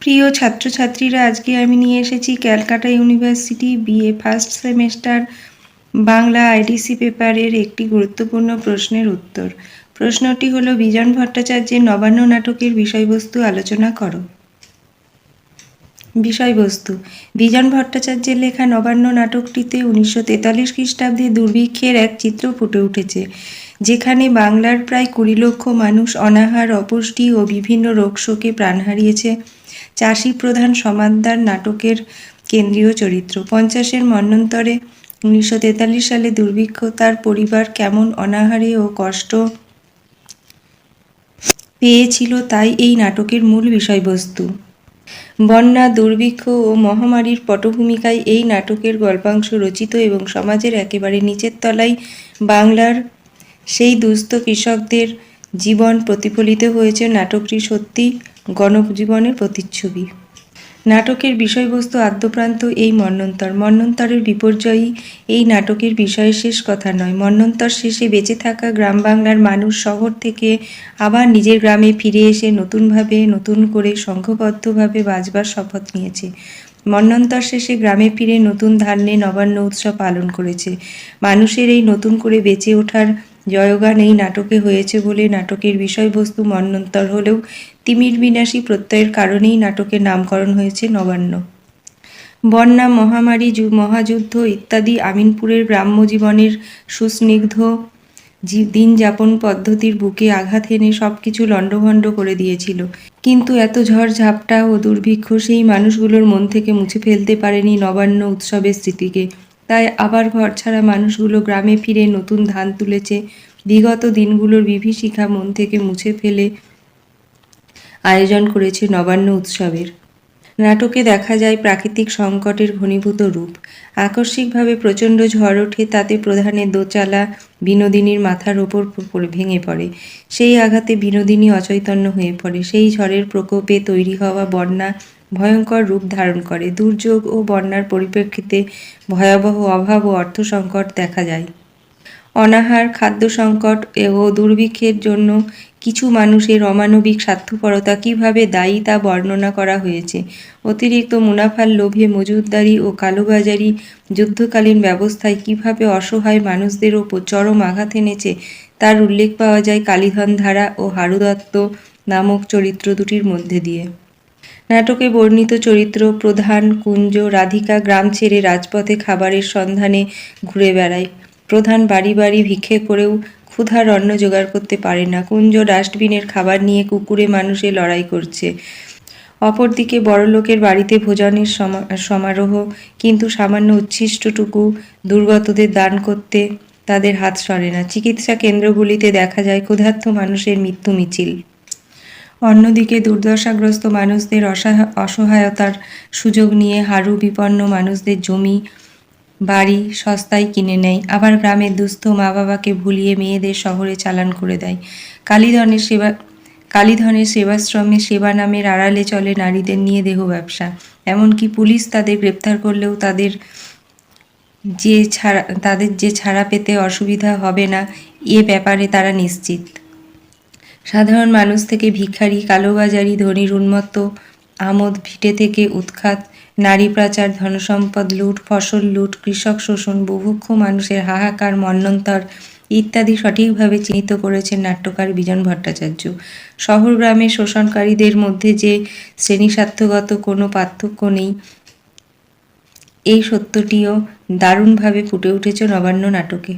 প্রিয় ছাত্রছাত্রীরা, আজকে আমি নিয়ে এসেছি Calcutta university BA first semester Bangla IDC পেপারের একটি গুরুত্বপূর্ণ প্রশ্নের উত্তর। প্রশ্নটি হলো, বিজন ভট্টাচার্যের নবান্ন নাটকের বিষয়বস্তু আলোচনা করো। বিষয়বস্তু, বিজন ভট্টাচার্যের লেখা নবান্ন নাটকটিতে উনিশশো তেতাল্লিশ খ্রিস্টাব্দে দুর্ভিক্ষের এক চিত্র ফুটে উঠেছে, যেখানে বাংলার প্রায় কুড়ি লক্ষ মানুষ অনাহার, অপুষ্টি ও বিভিন্ন রোগ শোকে প্রাণ হারিয়েছে। চাষি প্রধান সমাদদার নাটকের কেন্দ্রীয় চরিত্র। পঞ্চাশের মন্বন্তরে উনিশশো তেতাল্লিশ সালে দুর্ভিক্ষ, তার পরিবার কেমন অনাহারে ও কষ্ট পেয়েছিল তাই এই নাটকের মূল বিষয়বস্তু। বন্যা, দুর্ভিক্ষ ও মহামারীর পটভূমিকায় এই নাটকের গল্পাংশ রচিত এবং সমাজের একেবারে নিচের তলায় বাংলার সেই দুস্থ কৃষকদের জীবন প্রতিফলিত হয়েছে। নাটকটি সত্যি গণজীবনের প্রতিচ্ছবি। নাটকের বিষয়বস্তু আদ্যপ্রান্ত এই মন্বন্তর মন্বন্তরের বিপর্যয়ই এই নাটকের বিষয়ে শেষ কথা নয়। মন্বন্তর শেষে বেঁচে থাকা গ্রাম বাংলার মানুষ শহর থেকে আবার নিজের গ্রামে ফিরে এসে নতুনভাবে নতুন করে সংঘবদ্ধভাবে বাঁচবার শপথ নিয়েছে। মন্বন্তর শেষে গ্রামে ফিরে নতুন ধান্যে নবান্ন উৎসব পালন করেছে। মানুষের এই নতুন করে বেঁচে ওঠার জয়গান এই নাটকে হয়েছে বলে নাটকের বিষয়বস্তু মন্বন্তর হলেও তিমির বিনাশী প্রত্যয়ের কারণেই নাটকের নামকরণ হয়েছে নবান্ন। বন্যা, মহামারী মহাযুদ্ধ ইত্যাদি আমিনপুরের গ্রাম্য জীবনের সুস্নিগ্ধ জি- দিনযাপন পদ্ধতির বুকে আঘাত এনে সব কিছু লণ্ডভণ্ড করে দিয়েছিল। কিন্তু এত ঝড় ঝাপটা ও দুর্ভিক্ষ সেই মানুষগুলোর মন থেকে মুছে ফেলতে পারেনি নবান্ন উৎসবের স্মৃতিকে। তাই আবার ঘর ছাড়া মানুষগুলো গ্রামে ফিরে নতুন ধান তুলেছে। বিগত দিনগুলোর বিভীষিকা মন থেকে মুছে ফেলে আয়োজন করেছে নবান্ন উৎসবের। নাটকে দেখা যায় প্রাকৃতিক সংকটের ঘনীভূত রূপ। আকস্মিকভাবে প্রচণ্ড ঝড় ওঠে, তাতে প্রধানের দোচালা বিনোদিনীর মাথার ওপর ভেঙে পড়ে। সেই আঘাতে বিনোদিনী অচৈতন্য হয়ে পড়ে। সেই ঝড়ের প্রকোপে তৈরি হওয়া বন্যা ভয়ঙ্কর রূপ ধারণ করে। দুর্যোগ ও বন্যার পরিপ্রেক্ষিতে ভয়াবহ অভাব ও অর্থ সংকট দেখা যায়। অনাহার, খাদ্য সংকট ও দুর্ভিক্ষের জন্য কিছু মানুষের অমানবিক স্বার্থপরতা কীভাবে দায়ী তা বর্ণনা করা হয়েছে। অতিরিক্ত মুনাফার লোভে মজুতদারি ও কালোবাজারি যুদ্ধকালীন ব্যবস্থায় কীভাবে অসহায় মানুষদের ওপর চরম আঘাত এনেছে, তার উল্লেখ পাওয়া যায় কালীধন ধারা ও হারুদত্ত নামক চরিত্র দুটির মধ্যে দিয়ে। নাটকে বর্ণিত চরিত্র প্রধান কুঞ্জ রাধিকা গ্রাম ছেড়ে রাজপথে খাবারের সন্ধানে ঘুরে বেড়ায়। প্রধান বাড়ি বাড়ি ভিক্ষে করেও ক্ষুধার অন্ন জোগাড় করতে পারে না। কুঞ্জ ডাস্টবিনের খাবার নিয়ে কুকুরে মানুষে লড়াই করছে। অপরদিকে বড়লোকের বাড়িতে ভোজনের সমা- সমারোহ, কিন্তু সামান্য উচ্ছিষ্টটুকু দুর্গতদের দান করতে তাদের হাত সরে না। চিকিৎসা কেন্দ্রগুলিতে দেখা যায় ক্ষুধার্ত মানুষের মৃত্যু মিছিল। অন্যদিকে দুর্দশাগ্রস্ত মানুষদের অসহা- অসহায়তার সুযোগ নিয়ে হারু বিপন্ন মানুষদের জমি বাড়ি সস্তায় কিনে নেয়, আবার গ্রামের দুস্থ মা বাবাকে ভুলিয়ে মেয়েদের শহরে চালান করে দেয়। কালীধনের সেবা, কালীধনের সেবাশ্রমে সেবা নামের আড়ালে চলে নারীদের নিয়ে দেহ ব্যবসা। এমনকি পুলিশ তাদের গ্রেপ্তার করলেও তাদের যে ছাড়া, তাদের যে ছাড়া পেতে অসুবিধা হবে না, এ ব্যাপারে তারা নিশ্চিত। সাধারণ মানুষ থেকে ভিখারি, কালোবাজারি, ধনির উন্মত্ত আমোদ, ভিটে থেকে উৎখাত নারী পাচার ধনসম্পদ লুট, ফসল লুট, কৃষক শোষণ বুভুক্ষ মানুষের হাহাকার মন্বন্তর ইত্যাদি সঠিকভাবে চিহ্নিত করেছেন নাট্যকার বিজন ভট্টাচার্য। শহর গ্রামে শোষণকারীদের মধ্যে যে শ্রেণি স্বার্থগত কোনো পার্থক্য নেই, এই সত্যটিও দারুণভাবে ফুটে উঠেছে নবান্ন নাটকে।